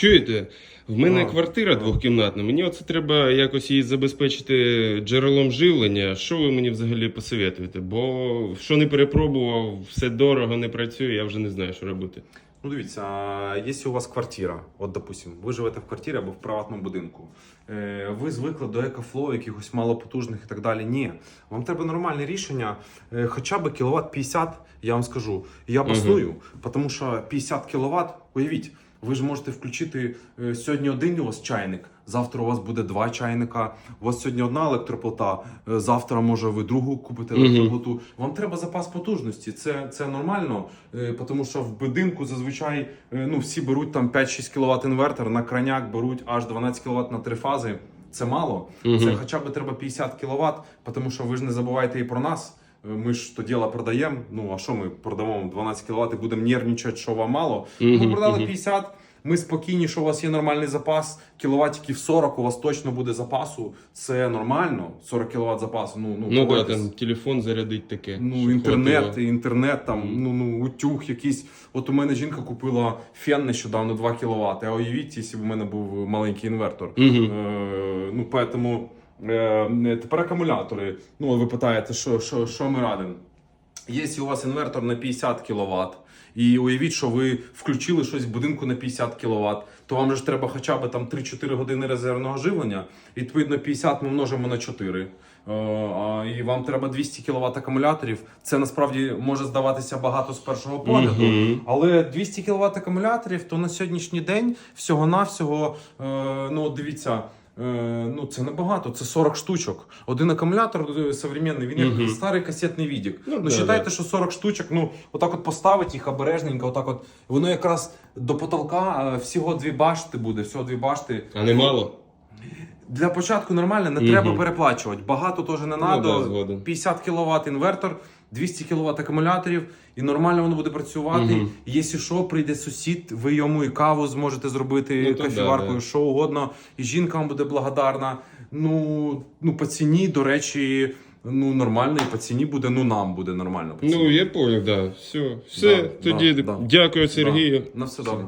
Чуєте? В мене А, квартира двохкімнатна. Мені оце треба якось її забезпечити джерелом живлення. Що ви мені взагалі посоветуєте? Бо що не перепробував, все дорого, не працює, я вже не знаю, що робити. Ну, дивіться, якщо у вас квартира, от допустим, ви живете в квартирі або в приватному будинку, е, ви звикли до екофлоу, якихось малопотужних і так далі. Ні, вам треба нормальне рішення, е, хоча б кіловат 50, я вам скажу. Я басную, тому що 50 кіловат, уявіть. Ви ж можете включити е, сьогодні один у вас чайник, завтра у вас буде два чайника. У вас сьогодні одна електроплита, е, завтра може ви другу купите електроплиту. Вам треба запас потужності. Це, це нормально, е, тому що в будинку зазвичай ну, всі беруть там 5-6 кВт інвертор, на краняк беруть аж 12 кВт на три фази. Це мало. Мгм. Це хоча б треба 50 кВт, тому що ви ж не забувайте і про нас. Е, Ми ж то діло продаємо. Ну а що ми продамо 12 кВт і будемо нервничати, що вам мало? Мгм, Ми продали мгм. 50. Ми спокійні, що у вас є нормальний запас, кіловатиків 40, у вас точно буде запасу. Це нормально. 40 кВт запасу. Ну, ну, Ну да, там телефон зарядить таке. Ну, інтернет, хватило. інтернет, там, ну, ну, утюг якийсь. От у мене жінка купила фен нещодавно 2 кВт. А уявіть, якщо б у мене був маленький інвертор. Мгм. Е, ну, поэтому тепер акумулятори. Ну, ви питаєте, що, що, що ми радимо? Якщо у вас інвертор на 50 кВт, і уявіть, що ви включили щось в будинку на 50 кВт, то вам же ж треба хоча б там 3-4 години резервного живлення. Відповідно, 50 ми множимо на 4. Е, а, І вам треба 200 кВт акумуляторів. Це насправді може здаватися багато з першого погляду. Мгм. Але 200 кВт акумуляторів, то на сьогоднішній день всього-навсього, е, ну дивіться. Е, Ну, це небагато, це 40 штучок. Один акумулятор е, современний, він як Мгм. старий касетний відік. Ну, Ну, да, считайте, да. що 40 штучок, ну, отак от поставить їх обережненько, отак от. Воно якраз до потолка е, всього дві башти буде, всього дві башти. А не мало? Для початку нормально, не Мгм. треба переплачувати. Багато теж не Ну, треба. да, згоден. 50 кВт інвертор, 200 кВт акумуляторів, і нормально воно буде працювати. Мгм. Якщо що, прийде сусід, ви йому і каву зможете зробити Ну, то кофіваркою, да, да. що угодно, і жінка вам буде благодарна. Ну, ну по ціні, до речі, ну нормально, і по ціні буде, ну нам буде нормально. По ціні. Ну, я понял, да. Все. Все, Да, тоді да, да. дякую, Сергію. На все добре.